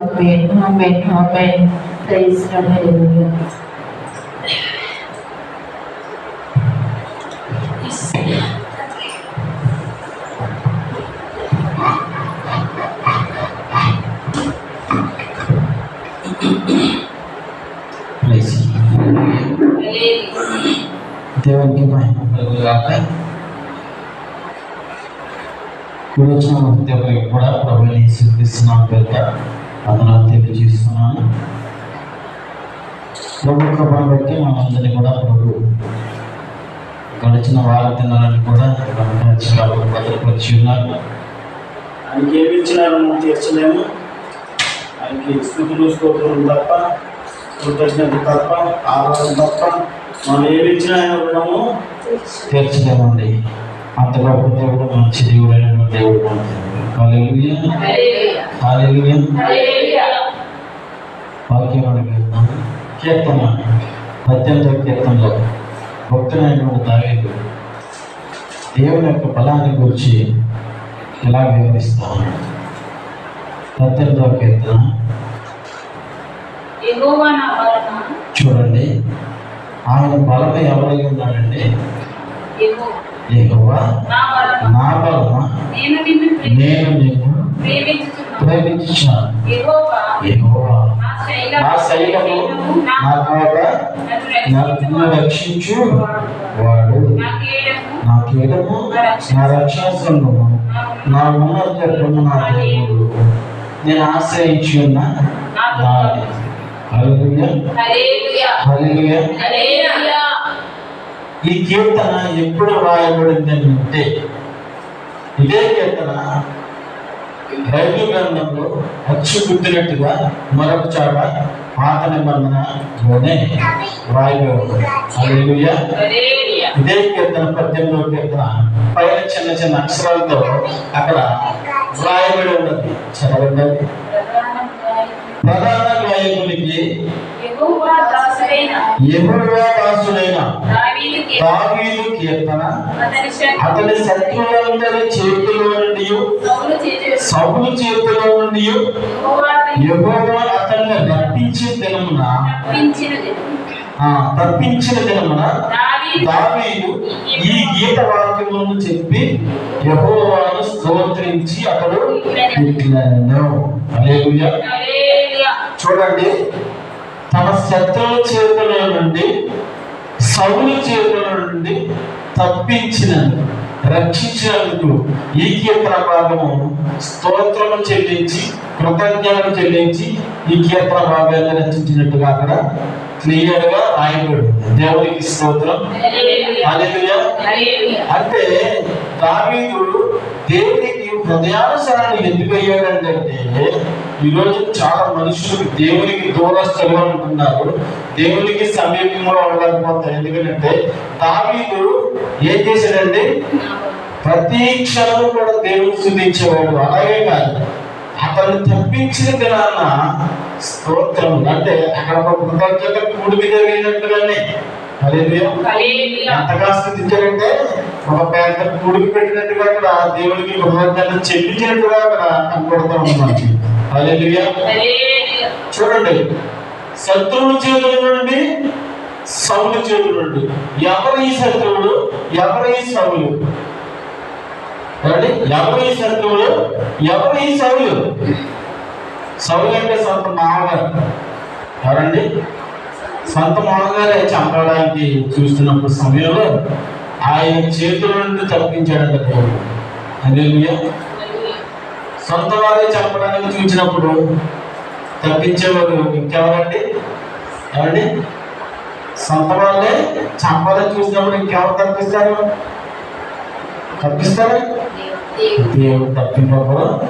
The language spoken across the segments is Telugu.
Amen, amen, amen. Praise God, hallelujah. Praise దేవునికి మహిమ కలుగుగాక ఇప్పుడు వచ్చిన ప్రతి ఒక్కరికి కూడా ప్రభుని సిద్ధిస్తున్నాం పేరుట వందనాలు తెలియజేస్తున్నాను. ప్రభు కృపను బట్టి మనందరినీ కూడా ప్రభు గడిచిన వార దినాలను కూడా భద్రపరిచి ఉన్నారు. ఆయనకి ఏమి ఇచ్చినారో మనం తీర్చలేము. ఆయనకి స్థుతులు స్తోత్రం తప్ప కృతజ్ఞత తప్ప ఆరాధన తప్ప మనం ఏమి ఇచ్చినా రుణము తీర్చలేమండి. అంత గొప్ప దేవుడు మంచి దేవుడు అయిన దేవుడు. వాక్యం అడిగిన కీర్తన. పద్దెనిమిదవ కీర్తనలో భక్తులైనటువంటి దావీదు దేవుని యొక్క బలాన్ని గురించి ఎలా వివరిస్తాను? పద్దెనిమిదవ కీర్తన. బలమా చూడండి. ఆయన బలం ఎవరై ఉన్నాడండి? యెహోవా నా బలమా నేను నిన్ను ప్రే- నేను నిన్ను ప్రేమించుచున్నాను. ప్రేమించాను యెహోవా నా శైలము నా కోట నన్ను. రక్షించు వాడు నా కీడము నా కీడము నా ఉన్నతము నా దేవుడు. నేను ఆశ్రయించి ఉన్న నాది హల్లెలూయా. హల్లెలూయా. ఈ కీర్తన ఎప్పుడు రాయబడింది అంటే ఇదే కీర్తన రైతు గ్రంథంలో అచ్చు గుర్తున్నట్టుగా మరొక చాట పాత నిబంధనలోనే రాయబడి ఇదే కీర్తన పద్దెనిమిదవ కీర్తన. పైన చిన్న చిన్న అక్షరాలతో అక్కడ వ్రాయబడి ఉన్నది. చదవండి. ప్రధాన గాయకునికి దాసుడైన దావీదు కీర్తన అతని శత్రువులందరి చేతిలో నుండి సౌలు చేతిలో నుండి యెహోవా అతన్ని రప్పించే దినమున తప్పించిన దినమున దావీదు ఈ గీత వాక్యములను చెప్పి యెహోవాను స్తోత్రించి అతడు చూడండి. తన శత్రువుల చేతుల నుండి సౌలు చేతుల నుండి తప్పించిన రక్షించినందుకు ఈ కీర్తన భాగము స్తోత్రము చెల్లించి కృతజ్ఞతలు చెల్లించి ఈ కీర్తన భాగాన్ని రచించినట్టుగా అక్కడ క్లియర్గా రాయబడి దేవునికి స్తోత్రం. అంటే దావీదు దేవునికి హృదయానుసారాన్ని ఎందుకు అయ్యాడంటే ఈరోజు చాలా మనుషులు దేవునికి దూరస్తులుగా ఉంటున్నారు. దేవునికి సమీపంలో ఉండలేకపోతారు ఎందుకంటే దావీదు ఏం చేశాడంటే ప్రతి క్షణం కూడా దేవుని స్థుతించేవాడు అలాగే కాదు అతన్ని తప్పించిన దినాన స్తోత్రం అంటే అక్కడ ఒక కృతజ్ఞత కూడికి జరిగినట్టుగానే. హల్లెలూయా. హల్లెలూయా. ఎంతగా స్థుతించారంటే ఒక పెద్ద గుడికి పెట్టినట్టుగా అక్కడ దేవుడికి కృతజ్ఞత చెల్లించినట్టుగా అక్కడ కనపడుతూ చూడండి శత్రువుల చేతుల నుండి సౌలు చేతుల నుండి. ఎవరు ఈ శత్రువులు? ఎవరు ఈ సౌలు? ఎవరు ఈ శత్రువులు? ఎవరు ఈ సౌలు? సౌలు అంటే సొంత మామగారు. ఎవరండి సొంత మామగారే చంపడానికి చూస్తున్నప్పుడు సమయంలో ఆయన చేతుల నుండి తప్పించాడంట దేవుడు. హల్లెలూయా. సొంత వారే చంపడానికి చూసినప్పుడు తప్పించేవారు ఇంకెవరండి? ఎవరండి? సొంత వాళ్ళే చంపాలని చూసినప్పుడు ఇంకెవరు తప్పిస్తారు? తప్పిస్తారు? దేవుడు తప్పినప్పుడు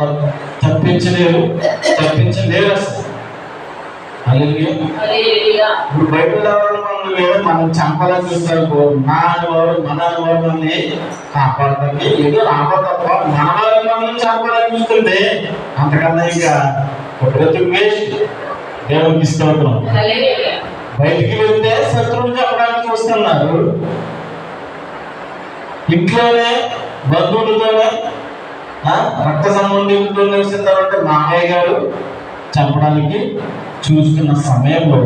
తప్- తప్పించలేరు. తప్పించలేరు అసలు. ఇప్పుడు బయట ఎవరు మనం చంపాలని చూస్తారు నా వారు మన వారు మనల్ని కాపాడతానికి ఏదో రాబో తప్ప మన వారు మనల్ని చంపాలని చూస్తుంటే అంతకన్నా ఇంకా ప్రతి వేస్ట్. దేవునికి స్తోత్రం. బయటికి వెళ్తే శత్రువులు చెప్పడానికి చూస్తున్నారు. ఇంట్లోనే బంధువులతోనే రక్త సంబంధికులతో కలిసిన తర్వాత మామయ్య గారు చంపడానికి చూస్తున్న సమయంలో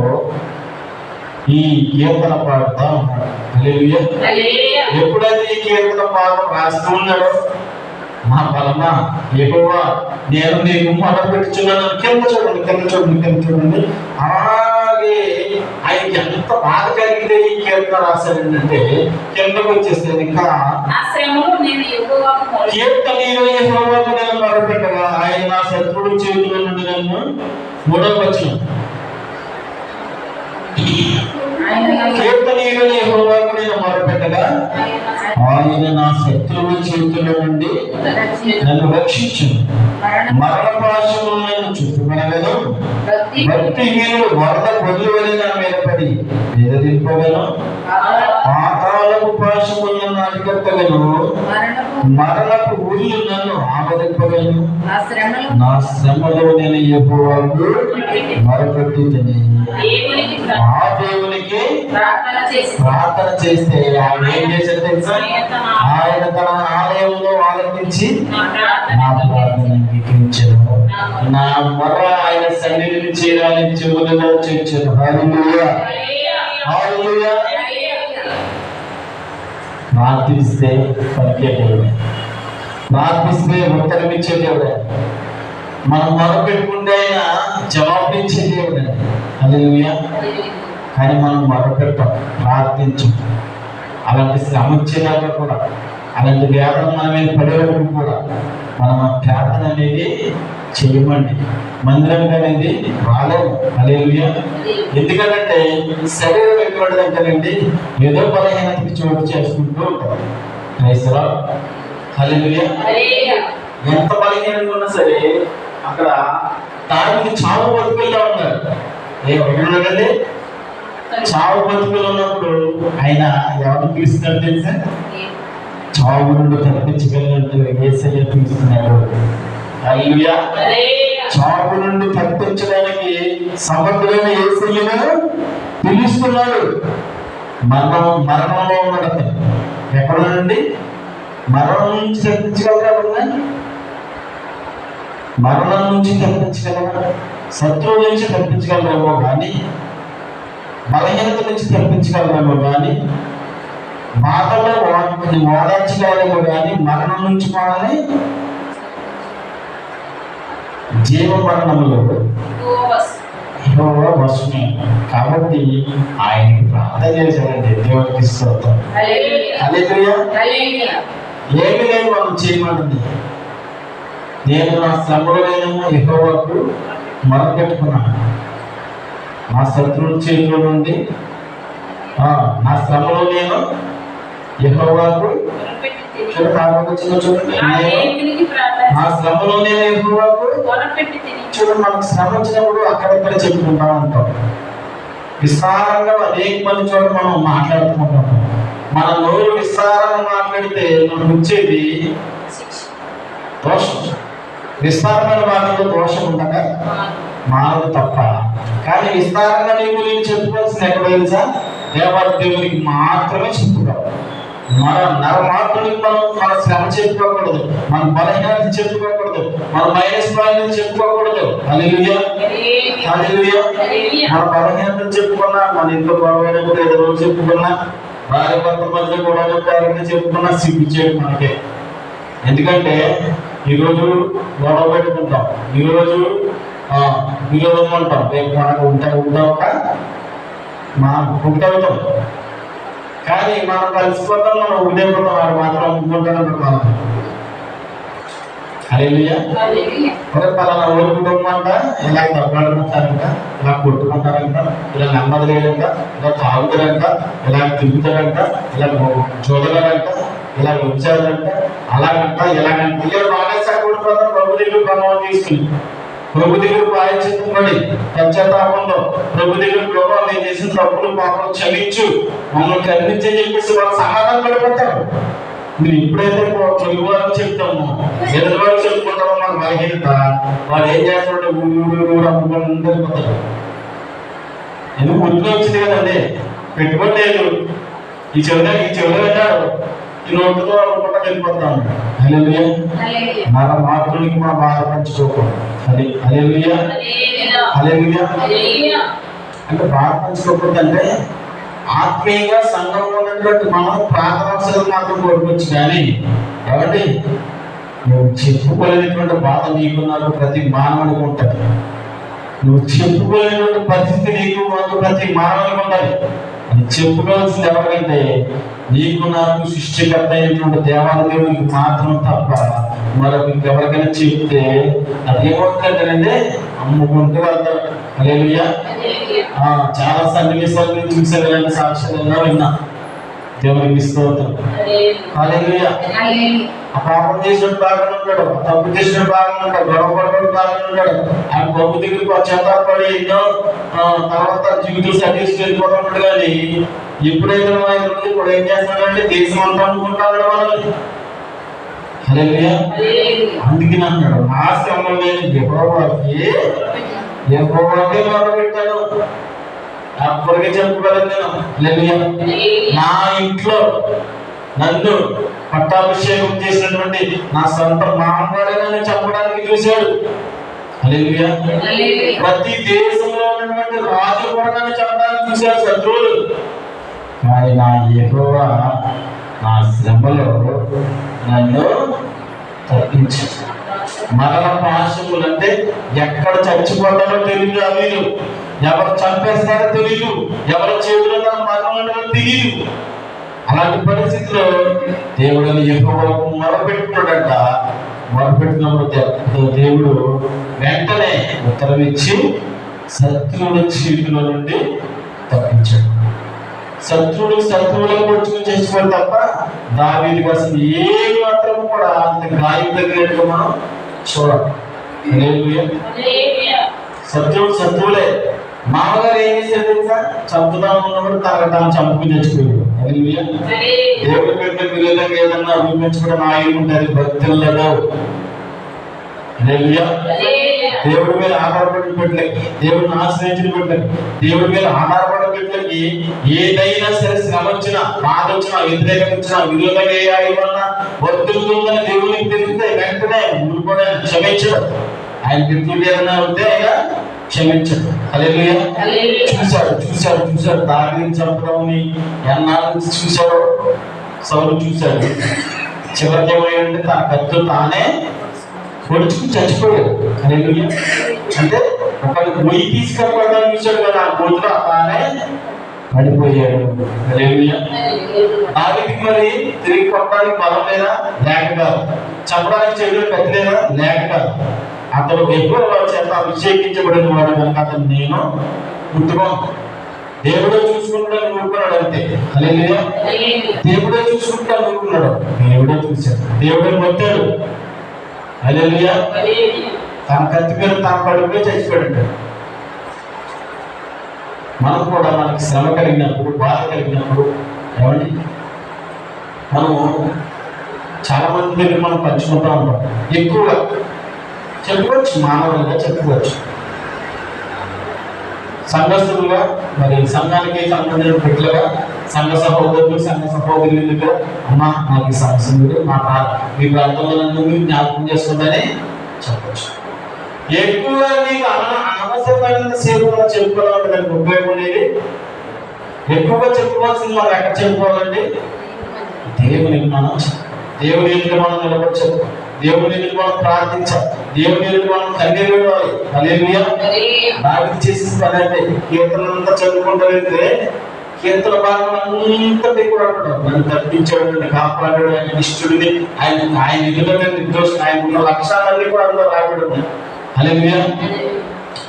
ఈ కీర్తన పాడుతా ఉన్నాడు. ఎప్పుడైతే ఈ కీర్తన పాదం రాస్తూ ఉన్నాడో మా బలమా ఎక్కువగా నేను నీకు మొదలు పెట్టుచున్నాను కింద చూడండి కింద చూడండి కింద చూడండి అలాగే ఆయనకి ఎంత బాధ కలిగితే ఈ కీర్తన రాశాడంటే కిందకు వచ్చేస్తే ఇంకా నా శ్రమలో నేను యెహోవాకు మొరపెట్టుచున్నాను. కీర్తనీయుల యెహోవాకు నేను మొరపెట్టగా ఆయన నా శత్రుడు చేతిలో నన్ను మూడవ ఆయన కీర్తనీయుల యెహోవాకు నేను మొరపెట్టగా ఆయన నా శత్రువు చేతిలో నుండి నన్ను రక్షించు మరణ పాశము నన్ను చుట్టుకొనగను భక్తిహీనుడు వరద పొందు నా మీద పడి ఎదిరింపగను పాతాలకు పాశములు నన్ను అరికట్టగను మరణపు ఊళ్ళు నన్ను ఆవరింపగను నా శ్రమలో నేను ఎప్పుడు మరొకటి ఆ దేవుని ప్రార్థన చేసి. ప్రార్థన చేస్తే ఆయన ఏం చేశాడు తెలుసా? ఆయన తన ఆలయంలో ఆనందించి నా ప్రార్థన అంగీకరించను నా మొర ఆయన సన్నిధిని చేరాలని చెవులలో చేర్చను. ప్రార్థిస్తే పలికే దేవుడే ప్రార్థిస్తే ఉత్తరం ఇచ్చే దేవుడే. మనం మొరపెట్టుకుంటే ఆయన జవాబిచ్చే దేవుడే. హల్లెలూయా. కానీ మనం మొరపెట్టాం ప్రార్థించం. అలాంటి శ్రమ వచ్చేదాకా కూడా అలాంటి వేదన మన మీద పడే వరకు కూడా మనం ఆ ప్రార్థన అనేది చేయమండి మందిరం అనేది రాలేము హల్లెలూయా. ఎందుకంటే శరీరం ఎటువంటిది అంటేనండి ఏదో బలహీనతకి చోటు చేసుకుంటూ ఉంటాం. క్రైస్తవ హల్లెలూయా. హల్లెలూయా. ఎంత బలహీనంగా ఉన్నా సరే అక్కడ తాగికి చావు బతుకుల్లో ఉన్నారు. ఏ ఉన్నాడండి చావు బతుకులు ఉన్నప్పుడు ఆయన ఎవరు పిలుస్తున్నాడు తెలుసా? చావు నుండి తప్పించగలిగినట్టు ఏసయ్య పిలుస్తున్నాడు. చావు నుండి తప్పించడానికి సమర్థులైన ఏసయ్యను పిలుస్తున్నాడు. మరణం మరణంలో ఉన్నాడు ఎక్కడ నుండి? మరణం నుంచి తప్పించగలరా? మరణం నుంచి తప్పించగలరా శత్రువు నుంచి తప్పించగలరేమో కానీ బలహీనత నుంచి తప్పించగలరేమో కానీ బాధలో వాటిని ఓదార్చగలరేమో కానీ మరణం నుంచి మనల్ని జీవ మరణములు ఉపవాసం. కాబట్టి ఆయనకి ప్రార్థన చేశాడండి. దేవుడికి స్తోత్రం. ఏమి లేదు మనం చేయమంటుంది. నేను నా శ్రమలోనేమో యెహోవాకు మొరపెట్టుకున్నాను. నా శత్రువుల చేతిలో నుండి నా శ్రమలో నేను యెహోవాకు నా శ్రమలో నేను యెహోవాకు. చూడండి మనకు శ్రమ వచ్చినప్పుడు అక్కడక్కడ చెప్పుకుంటా ఉంటాం. విస్తారంగా అనేక మంది చోట మనం మాట్లాడుకుంటాం. మన నోరు విస్తారంగా మాట్లాడితే మనకు వచ్చేది. దోషం. విస్తారమైన మాటల్లో దోషం ఉండగా మానవు తప్ప. కానీ విస్తారంగా నీ గురించి చెప్పుకోవాల్సింది ఎక్కడ తెలుసా? దేవాది దేవునికి మాత్రమే చెప్పుకోవాలి. మన నర మాత్రుడికి మనం మన శ్రమ చెప్పుకోకూడదు. మన బలహీనత చెప్పుకోకూడదు. మన మైనస్ పాయింట్ చెప్పుకోకూడదు. మన బలహీనతలు చెప్పుకున్నా మన ఇంట్లో గొడవైన కూడా ఏదో రోజు చెప్పుకున్నా భార్య భర్త మధ్య కారణంగా చెప్పుకున్నా సిగ్గు చేయడం మనకే. ఎందుకంటే ఈరోజు గొడవ పెట్టుకుంటాం. ఈరోజు విరోధం ఉంటాం రేపు మనకు ఉంటా ఉంటాక మా ఉంటాం కానీ మనం కలిసిపోతాం మనం ఉండేపోతాం వాడు మాత్రం అమ్ముకుంటానే ఉంటాం హల్లెలూయా. హల్లెలూయా. ఒరే పలానా ఊరు కుటుంబం అంట ఇలా దెబ్బలాడుకుంటారంట ఇలా కొట్టుకుంటారంట ఇలా నెమ్మది లేదంట ఇలా తాగుతారంట ఇలా తిరుగుతారంట ఇలా చూడగలంట ఇలా వచ్చారంట అలాగంట ఇలాగంట. ఇలా బాగా సరిపడిపోతారు ప్రభు దగ్గర ప్రభావం తీసుకుని ప్రభు దగ్గర ప్రాయచిత్తపడి పశ్చాత్తాపంలో ప్రభు దగ్గర ప్రభావం నేను చేసిన తప్పులు పాపం క్షమించు. మమ్మల్ని కనిపించే చెప్పేసి వాళ్ళు సమాధానం పడిపోతారు. మీరు ఎప్పుడైతే తెలుగు వారికి చెప్తామో. ఎదురు వారికి చెప్పుకుంటామో మన బలహీనత వాళ్ళు ఏం చేస్తారంటే ఊరు ఊరు అమ్ముకొని వెళ్ళిపోతాడు ఎందుకు ఉద్యోగం వచ్చింది కదండి? పెట్టుబడి లేదు. ఈ చెవిలో ఈ చెవిలో వెళ్ళారు ఈ నోటితో అనుకుంటా వెళ్ళిపోతాం హల్లెలూయా. హల్లెలూయా. మన మాతృనికి మా బాధ పంచుకోకూడదు అది హల్లెలూయా. హల్లెలూయా. హల్లెలూయా. హల్లెలూయా. అంటే బాధ పంచుకోకూడదు అంటే ఆత్మీయంగా సంఘంలో ఉన్నటువంటి మనం ప్రార్థనాంశాలు మాత్రం కోరుకోవచ్చు కానీ కాబట్టి నువ్వు చెప్పుకోలేనటువంటి బాధ నీకు నాకు ప్రతి మానవుడికి ఉంటుంది. నువ్వు చెప్పుకోలేనటువంటి పరిస్థితి నీకు మాకు ప్రతి మానవుడికి ఉండాలి చెప్పుకోవాల్సింది ఎవరికంటే నీకు నాకు సృష్టికర్త అయినటువంటి దేవాల దేవునికి మాత్రం తప్ప మరొక ఎవరికైనా చెప్తే అది ఏమవుతుందంటే అమ్ముకుంటూ వెళ్తారు చాలా సన్నివేశాలు చూసాను ఇలాంటి సాక్ష్యాలు విన్నా. దేవునికి స్తోత్రం. ఆ పాపం చేసిన బాగానే ఉంటాడు ఆ తప్పు చేసిన బాగానే ఉంటాడు గొడవ పడడం బాగానే ఉంటాడు ఆ గొప్ప దగ్గరికి చేతపడి ఎన్నో ఆ, తర్వాత జీవితం సర్వీస్ వెళ్ళిపోతా ఉంటాడు కానీ ఎప్పుడైతే ఆయన ఇప్పుడు ఏం చేస్తాడంటే దేశం అంతా అనుకుంటాడు వాళ్ళని. అందుకని అన్నాడు నా శ్రమ లేని యెహోవాకి యెహోవాకే అప్పటికే చెప్పుకోలేదు నేను. నా ఇంట్లో నన్ను పట్టాభిషేకం చేసినటువంటి నా సొంత మామగాడని చెప్పడానికి చూశాడు. ప్రతి దేశంలో ఉన్నటువంటి రాజు కూడా నన్ను చెప్పడానికి చూశాడు శత్రువులు. కానీ నా యెహోవా నా శ్రమలో నన్ను తప్పించాడు మరణ పాశములు అంటే ఎక్కడ చచ్చిపోతారో తెలియదు అవి ఎవరు చంపేస్తారో తెలియదు ఎవరి చేతిలో తన మరణం ఉండదో తెలియదు అలాంటి పరిస్థితిలో దేవుడు ఎక్కువ మొరపెట్టుకున్నాడంట. మొరపెట్టినప్పుడు దేవుడు వెంటనే ఉత్తరం ఇచ్చి శత్రువుల చీటిలో నుండి తప్పించాడు. శత్రువులు శత్రువులకు పొడుచుకుని చేసుకోవాలి తప్ప దావీదికి అసలు ఏ మాత్రం కూడా అంత గాయం తగినట్టుగా మనం చూడాలి. శత్రువులు శత్రువులే. మామగారు ఏం చేశారు తెలుసా? చంపుదాం ఉన్నప్పుడు తన తాను చంపుకుని తెచ్చుకోడు దేవుడి పెట్టిన విధంగా ఏదన్నా అభిపించుకోవడం ఆగి ఉంటుంది? భక్తులలో దేవుడి మీద ఆధారపడిన బిడ్డలకి దేవుడిని ఆశ్రయించిన బిడ్డలకి దేవుడి మీద ఆధారపడిన బిడ్డలకి ఏదైనా సరే శ్రమ వచ్చినా బాధ వచ్చినా వ్యతిరేకత వచ్చినా విరోధంగా ఏ ఆయువన్నా దేవునికి తెలిస్తే వెంటనే ఊరుకోవడం ఆయన బిడ్డలు ఏదైనా ఉంటే ఆయన క్షమించడు. చూశాడు చూశాడు చూశాడు. దారిని చంపడంని ఎన్నాళ్ళ చూశాడు సౌలు చూశాడు. చివరికి ఏమైందంటే తన కత్తులు తానే పొడుచుకుని చచ్చిపోయాడు. హల్లెలూయా. అంటే ఒకరికి మొయ్యి తీసుకెళ్ళిపోవడానికి చూశాడు కదా ఆ గోతులో తానే పడిపోయాడు. హల్లెలూయా. దానికి మరి తిరిగి కొట్టడానికి బలం లేదా? లేక కాదు. చంపడానికి చెవిలో కత్తి లేదా లేక కాదు. అతడు ఎక్కువ చేత అభిషేకించబడిన వాడు కనుక అతను నేను ముట్టుకోను. దేవుడే చూసుకుంటాను ఊరుకున్నాడు అంతే. హల్లెలూయా. దేవుడే చూసుకుంటాను ఊరుకున్నాడు దేవుడే చూశాడు. దేవుడే హల్లెలూయా. హల్లెలూయా. తన కత్తి మీద తన పడిపోయి చచ్చిపోయాడు మనం కూడా మనకి శ్రమ కలిగినప్పుడు బాధ కలిగినప్పుడు ఏమండి? మనము చాలా మంది దగ్గర మనం పంచుకుంటూ ఉంటాం. ఎక్కువగా చెప్పుకోవచ్చు మానవులుగా చెప్పుకోవచ్చు సంఘస్థులుగా మరి సంఘానికి సంబంధించిన బిడ్డలుగా సంఘ సహోదరులు సంఘ సహోదరులుగా అమ్మ నాకు సమస్య ఉంది మా మీ ప్రాంతంలో మీరు జ్ఞాపకం చేస్తుందని చెప్పచ్చు. ఎక్కువగా నీకు అన- అనవసరమైనంత చెప్పుకోవాలంటే దానికి ఉపయోగం అనేది ఎక్కువగా చెప్పుకోవాల్సింది మనం ఎక్కడ చెప్పుకోవాలండి? దేవుని మనం దేవుని ఎదురు మనం చెప్పుకోవాలి దేవుని మనం ప్రార్థించాలి. దేవుని మనం కన్నీరు విడవాలి పని అంటే కీర్తనంతా చదువుకుంటూ వెళ్తే కీర్తన భాగం అంతటి కూడా అంటాడు నన్ను తప్పించాడు నన్ను కాపాడాడు ఆయన ఇష్టడిని ఆయన ఆయన ఎదుట నిర్దోషం ఆయన ఉన్న లక్షణాలన్నీ కూడా అందులో రాబడి ఉన్నాయి.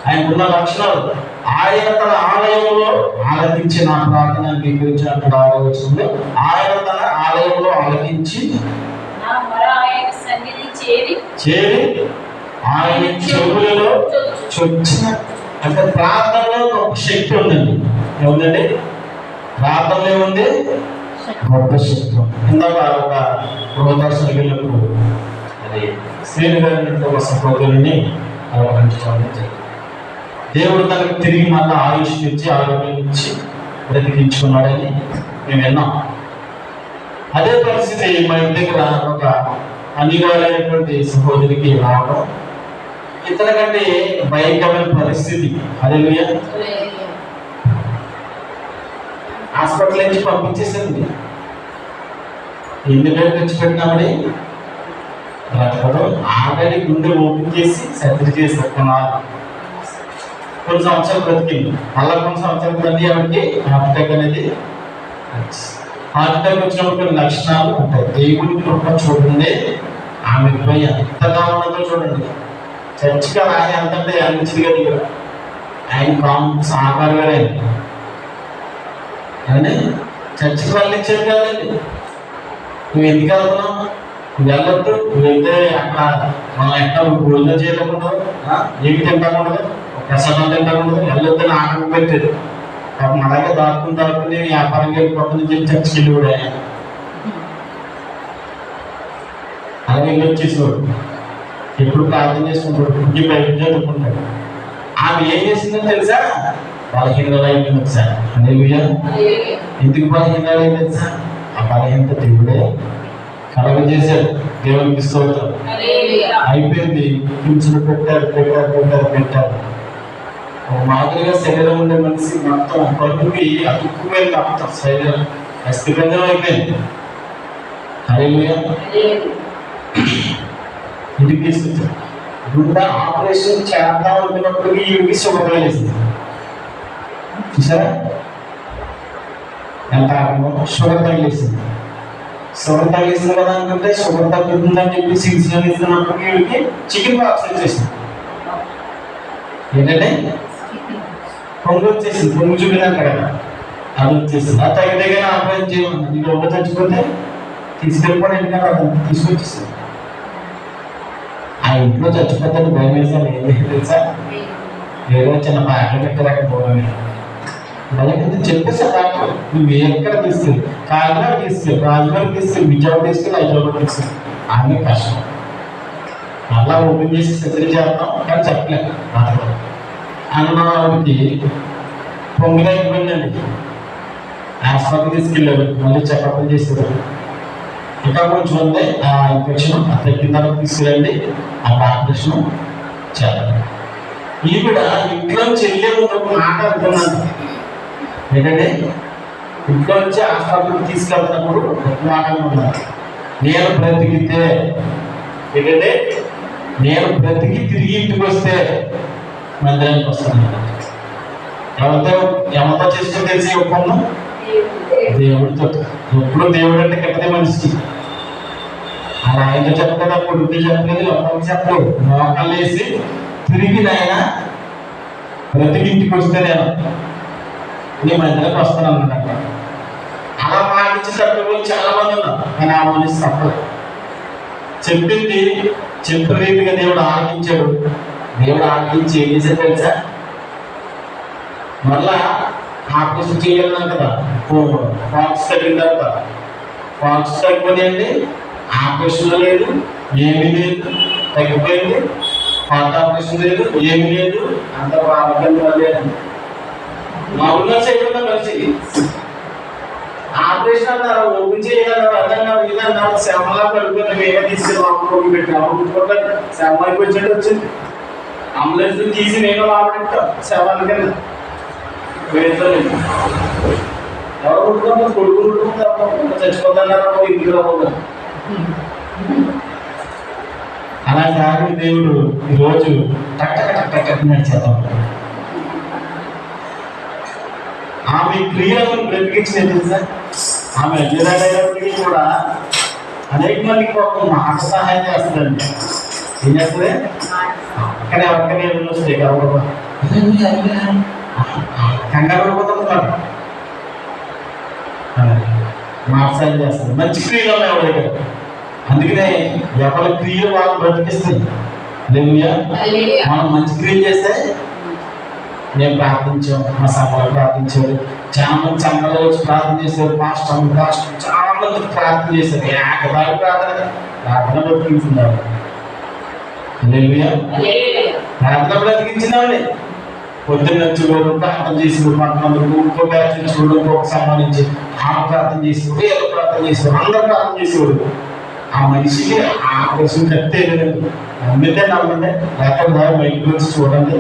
ఆయన ఉన్న లక్షణాలు. ఆయన తన ఆలయంలో ఆలకించి నా ప్రార్థన అంగీకరించినట్టు ఆలోచనలో. ఆయన తన ఆలయంలో ఆలకించి చేరి ఆయన చెవులలో చొచ్చిన అంటే ప్రార్థనలో ఒక శక్తి ఉందండి. ఏముందండి? ప్రార్థనలో ఏముంది గొప్ప శక్తి. ఇందాక ఒక గృహదర్శన వెళ్ళినప్పుడు అది శ్రీని గారిని ఒక సహోదరుని ఆలోచించడం జరిగింది. దేవుడు తనకు తిరిగి మళ్ళీ ఆయుష్ ఇచ్చి ఆరోగ్యం ఇచ్చి బ్రతికించుకున్నాడని మేము విన్నాం. అదే పరిస్థితి మా ఇంటి దగ్గర ఒక అనివార్యమైనటువంటి సహోదరికి రావడం. ఇతరకంటే భయంకరమైన పరిస్థితి. అదే హాస్పిటల్ నుంచి పంపించేసింది. ఎందుకంటే వచ్చి పెట్టినామని బ్రతకడం ఆల్రెడీ గుండె ఓపెన్ చేసి సర్జరీ చేసి కొనాలి కొన్ని సంవత్సరాలు బ్రతికింది. మళ్ళా కొన్ని సంవత్సరాలు బ్రతి ఆవిడకి హార్ట్ అటాక్ అనేది హార్ట్ అటాక్ వచ్చినప్పుడు కొన్ని లక్షణాలు ఉంటాయి. దేవుడి కృప చూడండి. ఆమె పోయి ఎంతగా ఉన్నదో చూడండి. చర్చికి ఆయన ఎంత అంటే అందించింది కదా ఆయన కాము సాకారు గారు ఆయన. చర్చికి వెళ్ళించారు కదండి. నువ్వు ఎందుకు వెళ్తున్నావు? నువ్వు వెళ్ళొద్దు. నువ్వు వెళ్తే అక్కడ మనం ఎక్కడ భోజనం చేయకుండా ఏమి తింటాకుండా ప్రసాదం తింటాకుండా వెళ్ళొద్దని ఆటకు పెట్టేది. పాపం అలాగే దాక్కుని దాక్కుని వ్యాపారం వెళ్ళిపోతుంది చెప్పి వెళ్ళి కూడా. అలాగే వెళ్ళి వచ్చేసేవాడు. ఎప్పుడు ప్రార్థన చేసుకుంటాడు ఇంటి బయట చదువుకుంటాడు ఆమె ఏం చేసిందో తెలుసా? బలహీనలు అయిపోయింది ఒకసారి ఎందుకు బలహీనలు తెలుసా ఆ బలహీనత దేవుడే కలగజేశాడు దేవునికి స్తోత్రం. అయిపోయింది. పెట్టారు పెట్టారు పెట్టారు పెట్టారు. మాదిరిగా శరీరం ఉండే మనిషి మొత్తం కడుపుకి అతుక్కుపోయింది మొత్తం శరీరం అస్థిబంధనం అయిపోయింది. హరే ఇది తీసుకొచ్చారు గుండె ఆపరేషన్ చేద్దాం అనుకున్నప్పటికీ ఈవిడికి షుగర్ వేసింది చూసారా? ఎంత ఆగమో షుగర్ తగిలేసింది షుగర్ తగిలేసింది కదా అనుకుంటే షుగర్ తగ్గుతుందని చెప్పి సిక్స్లో ఇస్తున్నప్పటికీ వీడికి చికెన్ బాక్స్ వచ్చేసింది ఏంటంటే పొంగు వచ్చేసింది. పొంగు చూపినాక కదా. అది వచ్చేసింది. ఆ తగ్గ దగ్గర ఆపరేషన్ చేయమని నీకు ఒక్క చచ్చిపోతే తీసుకెళ్ళిపోయి వెళ్ళినా కదా తీసుకొచ్చేసింది ఆ ఇంట్లో చచ్చిపోతాను భయం వేసాను ఏం తెలుసా? ఏదో చిన్న పాటలు పెట్టారు పోవాలి భయం చెప్పేసే డాక్టర్ నువ్వు ఎక్కడ తీసుకెళ్ళి? కాకినాడ తీసుకెళ్ళి రాజమండ్రి తీసుకెళ్ళి విజయవాడ తీసుకెళ్ళి హైదరాబాద్ తీసుకెళ్ళి. అన్నీ కష్టం. మళ్ళా ఓపెన్ చేసి సర్జరీ చేస్తాం కానీ చెప్పలేదు బ్రతకడం అన్నవాడికి పొంగిన హాస్పిటల్కి తీసుకెళ్ళారు మళ్ళీ చెకప్ చేశారు ఇంకా కొంచెం ఉంది ఆ ఇన్ఫెక్షన్ ఆ తగ్గిన తర్వాత తీసుకురండి ఆ ఆపరేషన్ చేయాలి ఈవిడ ఇంట్లో చెల్లె మాట అనుకున్నాను ఏంటంటే ఇంట్లో నుంచి హాస్పిటల్కి తీసుకెళ్తున్నప్పుడు ఒక మాట అనుకున్నాను నేను బ్రతికితే ఏంటంటే నేను బ్రతికి తిరిగి ఇంటికి వస్తే మందిరానికి వస్తాను ఎవరితో ఎవరితో చేసుకుని తెలిసి ఒప్పందం దేవుడితో. ఎప్పుడు దేవుడు అంటే కట్టదే మనిషికి. అలా ఆయనతో చెప్పలేదు కొడుకు చెప్పలేదు ఎవరికి చెప్పలేదు. మోకాళ్ళు వేసి తిరిగి నాయన బ్రతికింటికి వస్తే నేను నీ మధ్యలోకి వస్తాను అన్నాడు అలా పాటించి తప్పని చాలా మంది ఉన్నారు కానీ ఆ మనిషి తప్పదు చెప్పింది చెప్పిన రీతిగా దేవుడు ఆలకించాడు. దేవుడు ఆలకించి ఏం చేశాడు తెలుసా? మళ్ళా ఆపరేషన్ చేయాలన్నాం కదా. ఫాక్స్ తగ్గిన తర్వాత. ఫాక్స్ తగ్గిపోయింది ఆపరేషన్ లేదు ఏమీ లేదు తగ్గిపోయింది. పాత ఆపరేషన్ లేదు ఏమీ లేదు. అంత ఆరోగ్యం లేదు. మా ఉన్న చేయకుండా కలిసి ఆపరేషన్ అన్నారు ఓపెన్ చేయగలరు అర్థం కాదు ఇది అన్నారు. శ్రమలా పడిపోయిన మేమే తీసుకెళ్ళి అమ్ముకోకి పెట్టాము. శ్రమ అయిపోయి వచ్చింది. అంబులెన్స్ తీసి నేను లాభపెట్టాం శవాల కింద. వేస్తాను ఎవరు కొట్టుకుంటారు? కొడుకు కొట్టుకుంటారు. చచ్చిపోతున్నారు ఇంటికి రాబోతారు అలా సాగు దేవుడు. ఈరోజు టక్ టక్ టక్ టక్ నడిచేద్దాం ఆమె క్రియలను బ్రతికించిన తెలుసా? ఆమె ఎదురైనప్పటికీ కూడా అనేక మందికి ఒక మాట సహాయం చేస్తుందండి. ఏం చేస్తుంది? కానీ ఎవరికైనా ఏమైనా వస్తాయి కంగారు పడిపోతున్నారు మార్చాలి చేస్తుంది మంచి క్రియలు ఉన్నాయి ఎవరి దగ్గర అందుకనే ఎవరి క్రియలు వాళ్ళు బ్రతికిస్తాయి లేవుయా మనం మంచి క్రియలు చేస్తే నేను ప్రార్థించాం మా సభలో ప్రార్థించారు. చాలా మంది సంఘంలో వచ్చి ప్రార్థన చేశారు. పాస్టర్ పాస్టర్ చాలా మంది ప్రార్థన చేశారు. ఏకదారి ప్రార్థన ప్రార్థన బ్రతికించున్నారు ప్రార్థన పొద్దున్న చూడు ప్రార్థన చేసి పట్టణంలో ఇంకో బ్యాచ్ ఇంకొక సంబంధించి ఆమె ప్రార్థన చేసి వీళ్ళు ప్రార్థన చేసి అందరూ ప్రార్థన చేసేవాడు. ఆ మనిషికి ఆ కోసం కట్టే నమ్మితే నమ్మండి లేకపోతే బయటకు వచ్చి చూడండి.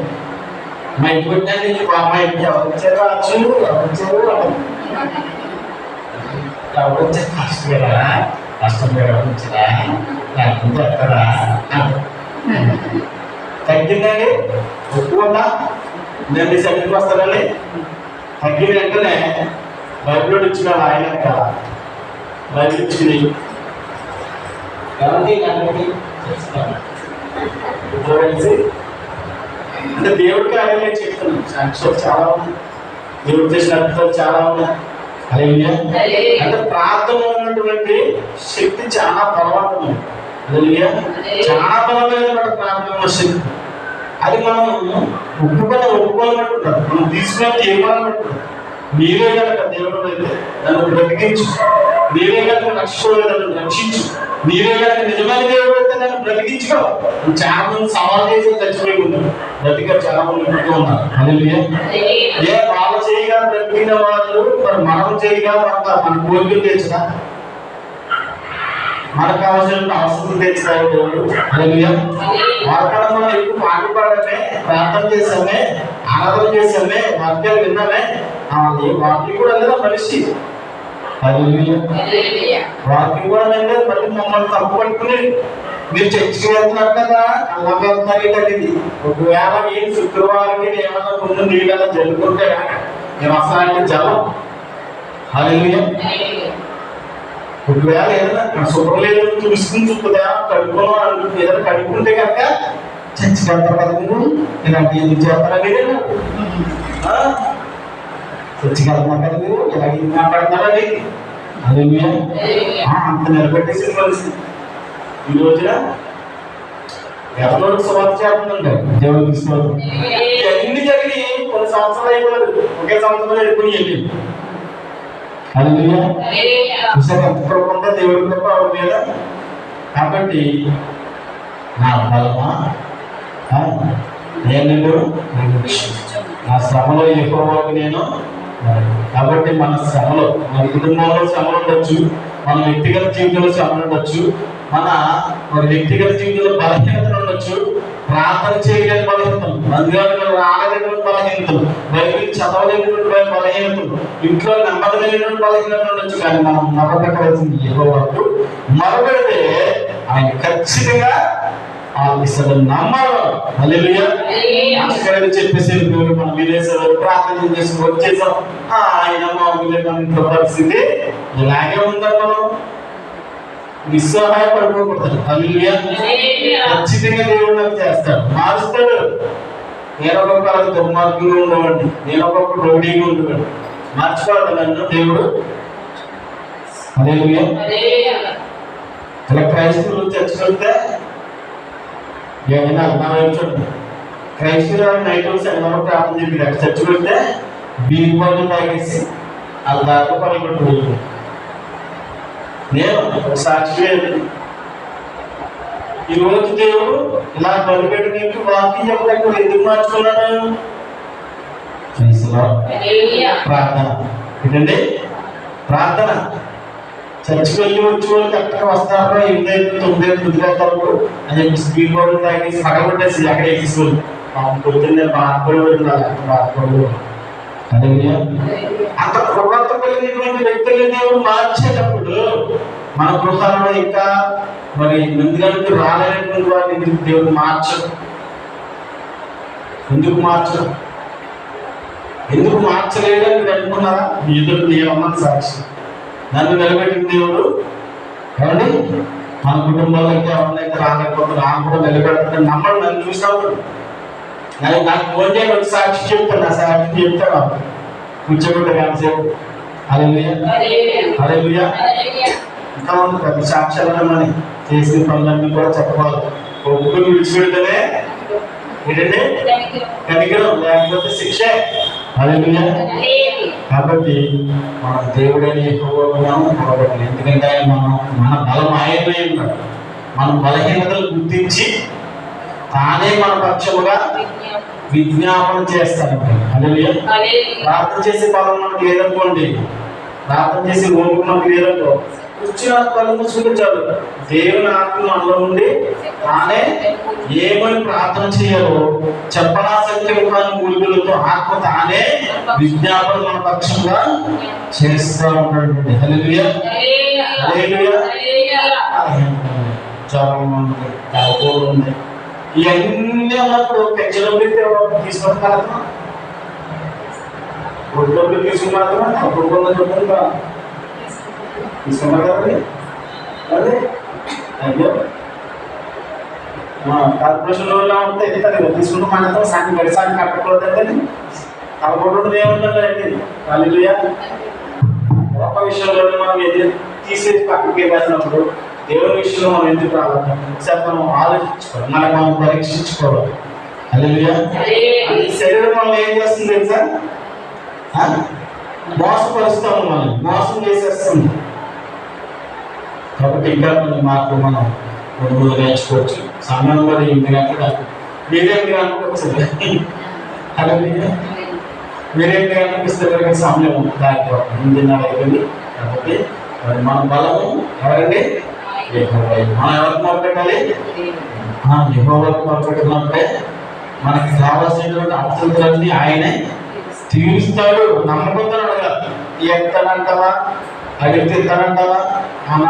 మా ఇంటికి వచ్చాను నీకు మా ఇంటికి ఎవరు వచ్చారు? ఎవరు వచ్చారు? ఎవరు? వచ్చారు? కష్టం వచ్చారా? లేకపోతే ఎక్కడా? తగ్గిందండి. ఒప్పుకుందా? నేను మీ సన్నిధికి వస్తానండి. తగ్గిన వెంటనే బైబిల్ ఇచ్చినాడు ఆయన యొక్క బైబిల్ ఇచ్చింది ఎవరికి ఎవరికి చెప్తాను అంటే దేవుడికి అదే చెప్తున్నాను. సాక్షులు చాలా ఉన్నాయి. దేవుడు చేసిన అద్భుతాలు చాలా ఉన్నాయి. హల్లెలూయా. అంటే ప్రార్థన ఉన్నటువంటి శక్తి చాలా హల్లెలూయా. చాలా బలమైన ప్రార్థన శక్తి అది మనం ఒప్పుకొని ఒప్పుకోవాలంటున్నారు మనం తీసుకుని ఏమన్నట్టు నీవే కనుక దేవుడు అయితే నన్ను బ్రతికించు. నీవే కనుక రక్షకుడు నన్ను రక్షించు. నీవే కనుక నిజమైన దేవుడు అయితే నన్ను బ్రతికించుకో. చాలా మంది సవాల్ చేసి చచ్చిపోయి ఉన్నారు బ్రతిక చాలా మంది పుట్టుతూ ఉన్నారు ఏ వాళ్ళు చేయగా బ్రతికిన వాళ్ళు మరి మనం చేయగా మన కోరికలు తెచ్చినా మనకు కావాల్సిన అవసరం హల్లెలూయా. వారికన్నా మనం ఎక్కువ పాటు పాడమే ప్రార్థన చేసామే ఆరాధన చేసామే వాక్యాలు విన్నామే. అది వాక్యం కూడా లేదా మనిషి. వాక్యం కూడా లేదు మళ్ళీ మమ్మల్ని తప్పు పట్టుకుని మీరు చర్చికి వెళ్తున్నారు కదా అలా వెళ్తున్నారు ఇది ఒకవేళ ఏం శుక్రవారం మీరు ఏమన్నా ముందు నీళ్ళలో జల్లుకుంటే నేను అసలు జలం. హల్లెలూయా. ఒకవేళ ఏదైనా శుభ్రం లేదు చూసుకుని చూపుదా కడుక్కోను ఏదైనా కడుక్కుంటే కనుక చర్చికి వెళ్తారు కదా మీరు ఇలాంటి ఎందుకు చేస్తారా మీరు ఆ? చర్చికి కదా మీరు ఇలా ఎందుకు మాట్లాడుతున్నారని అదే అంత నిలబెట్టేసి కలిసి ఈ రోజున ఎవరో సువార్త చేస్తుందండి దేవుడికి స్తోత్రం. ఇవన్నీ జరిగి కొన్ని సంవత్సరాలు అయిపోలేదు. ఒకే సంవత్సరం అయిపోయి వెళ్ళింది ఉందో దేవుడి కృప ఆవిడ మీద. కాబట్టి నా బలమా? నేను నా శ్రమలో ఎక్కువ నేను? కాబట్టి మన శ్రమలో మన కుటుంబంలో శ్రమలు ఉండొచ్చు మన వ్యక్తిగత జీవితంలో శ్రమలు ఉండొచ్చు మన మన వ్యక్తిగత జీవితంలో బలహీనతలు ఉండొచ్చు ప్రార్థన చేయలేని బలహీనతలు మందిరాలకు రాలేనటువంటి బలహీనతలు బైబిల్ చదవలేనటువంటి బలహీనతలు ఇంట్లో నమ్మదలేనటువంటి బలహీనతలు ఉండొచ్చు కానీ మనం మొరపెట్టవలసింది ఏదో వరకు మొరపెడితే ఆయన ఖచ్చితంగా నమ్మాలి హల్లెలూయా. అక్కడ చెప్పేసి దేవుడు మనం వినేసారు ప్రార్థన చేసి వచ్చేసాం. ఆయన మన ఇంట్లో పరిస్థితి ఇలాగే ఉందా మనం ఖచ్చితంగా దేవుడు నాకు చేస్తాడు. మారుస్తాడు. నేను ఒక్కొక్కరు దుర్మార్గులు ఉండవండి. నేను ఒక్కొక్క రౌడీగా ఉండవండి. మార్చుకోవాలి నన్ను దేవుడు. ఇలా క్రైస్తవులు చర్చకొస్తే ఏమైనా అర్థం చూడండి? క్రైస్తవులు నైట్ శనివారం ప్రార్థన చెప్పి పెడితే బీర్ తాగేసి వాళ్ళ దాకా వెళ్ళిపోయి నేను ఒక సాక్షి ఈ రోజు దేవుడు ఇలా బలిపెట్టి నీకు వాక్యం చెప్పడానికి ఎందుకు Lord. ప్రార్థన. ఏంటండి? ప్రార్థన. చర్చికి వెళ్ళి వచ్చి వాళ్ళు కరెక్ట్గా వస్తారో ఎనిమిది తొమ్మిది అవుతారు అని చెప్పి స్పీడ్ బోర్డు తాగేసి పగలగొట్టేసి అక్కడ ఎక్కిస్తుంది పొద్దున్నే బాధపడి బాధపడి అదే అంత కృపతో కలిగినటువంటి వ్యక్తులు దేవుడు మార్చేటప్పుడు మన గృహాలలో ఇంకా మరి మందిరానికి రాలేనటువంటి వారిని దేవుడు మార్చడు? ఎందుకు మార్చడు? ఎందుకు మార్చలేడు అని మీరు అనుకున్నారా? మీ ఎదురు నేను సాక్షి. నన్ను నిలబెట్టిన దేవుడు ఏమండి మన కుటుంబంలో ఇంకా ఎవరినైతే రాలేకపోతే నాకు కూడా నిలబెడతాడు నమ్మడు నన్ను చూసినప్పుడు. నాకు చేయండి ఒక సాక్షి చెప్తాను నా సాక్షి చెప్తాను కూర్చోబెట్ట కాసేపు అదే అదే ఇంకా ఉంది ప్రతి సాక్ష్యాలని చేసిన పనులన్నీ కూడా చెప్పాలి. ఒప్పుకొని విడిచిపెడితేనే ఏంటంటే కనికరం లేకపోతే శిక్ష. అదే కాబట్టి మన దేవుడని ఎక్కువగా పొరపడాలి ఎందుకంటే ఆయన మనం మన బలం ఆయనే మన బలహీనతలు గుర్తించి తానే మన పక్షముగా విజ్ఞాపన చేస్తాడు. హల్లెలూయా. ప్రార్థన చేసే బలం మనకు లేదనుకోండి. ప్రార్థన చేసే ఓపిక మనకు లేదనుకో కూర్చుని కళ్ళు మూసుకుంటే చాలు. దేవుని ఆత్మ మనలో ఉండి తానే ఏమని ప్రార్థన చేయాలో చెప్పనా సత్యం కాని మూలుగులతో ఆత్మ తానే విజ్ఞాపన మన పక్షంగా చేస్తూ ఉంటాడు. జ్వరం ఉంది తలపోటు ఉంది ఇవన్నీ ఉన్నప్పుడు పెంచడం తీసుకుని కలగమా ఒడ్లోకి తీసుకుని కలగమా ఒడ్డుకున్న చొప్పున తీసుకున్నారు కదండి అదే. అయ్యో. కార్పొరేషన్లో ఉంటే ఇది కదా తీసుకుంటూ మనతో సాకి గడిసాకి కట్టకూడదండి తలపోటు ఏముందండి అల్లుయా ఒక విషయంలో మనం ఎదురు తీసేసి పక్కకి వేసినప్పుడు దేవుని విషయంలో మనం ఎందుకు రావాలి? ఒకసారి మనం ఆలోచించుకోవాలి. మనకు మనం పరీక్షించుకోవాలి. శరీరం మనం ఏం చేస్తుంది తెలుసా? ఆ? మోసపరుస్తాము మనం మోసం చేసేస్తుంది. కాబట్టి ఇంకా మనం మాకు మనం కొనుగోలు నేర్చుకోవచ్చు. సమయం కూడా ఇంటి గంటలకు మీరేం అనుకోవచ్చు హల్లెలూయా మీరేం అనిపిస్తే సమయం దాటిపోతుంది ఎనిమిదిన్నర అయిపోయింది. కాబట్టి మరి మన బలము ఎవరండి? మనం ఎవరికి మొదలుపెట్టాలి యహోవాకి మొదలుపెట్టినప్పుడే మనకి కావాల్సినటువంటి అవసరాలన్నీ ఆయనే తీరుస్తాడు నమ్మకంతో అడగాలి. ఎత్తానంటావా? అడిగితే ఇస్తానంటావా మన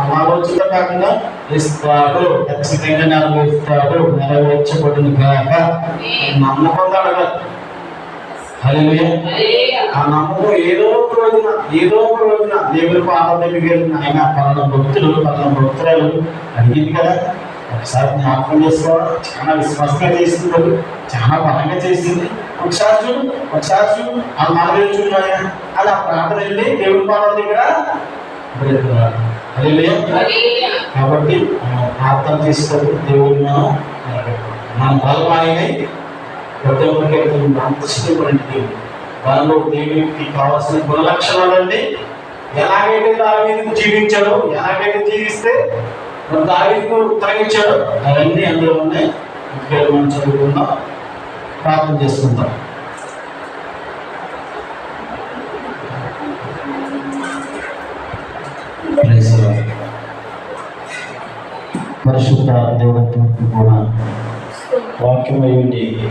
అనాలోచిత కాకుండా ఇస్తాడు ఖచ్చితంగా నెరవేరుస్తాడు నెరవేర్చబడిన కాక నమ్మకంతో అడగాలి. ఆ నమ్మకం ఏదో ఒక రోజున ఏదో ఒక రోజున దేవుడి పాపం దగ్గరికి వెళ్ళిన ఆయన పలాన భక్తులు పలాన భక్తురాలు అడిగింది కదా. ఒకసారి జ్ఞాపకం చేసుకోవాలి? చాలా విశ్వాసంగా చేస్తున్నారు చాలా బలంగా చేసింది. ఒకసారి చూడు ఒకసారి చూడు. ఆ నాలుగు చూడు ఆయన. అది ఆ ప్రార్థన వెళ్ళి దేవుడి పాపం దగ్గర కాబట్టి ప్రార్థన తీసుకొని దేవుడిని మనం నిలబెట్టుకోవాలి. ప్రతి ఒక్కరికి అంత ఇష్టపడింది దానిలో దేవునికి కావాల్సిన గుణ అండి ఎలాగైతే దావీదు జీవించాడో ఎలాగైతే జీవిస్తే మరి దావీదుకు ఉత్తరగించాడో అవన్నీ అందులో ఉన్నాయి. ఇక్కడ మనం చదువుకుందాం. ప్రార్థన చేసుకుందాం. పరిశుద్ధ దేవుడు కూడా వాక్యం అయ్యండి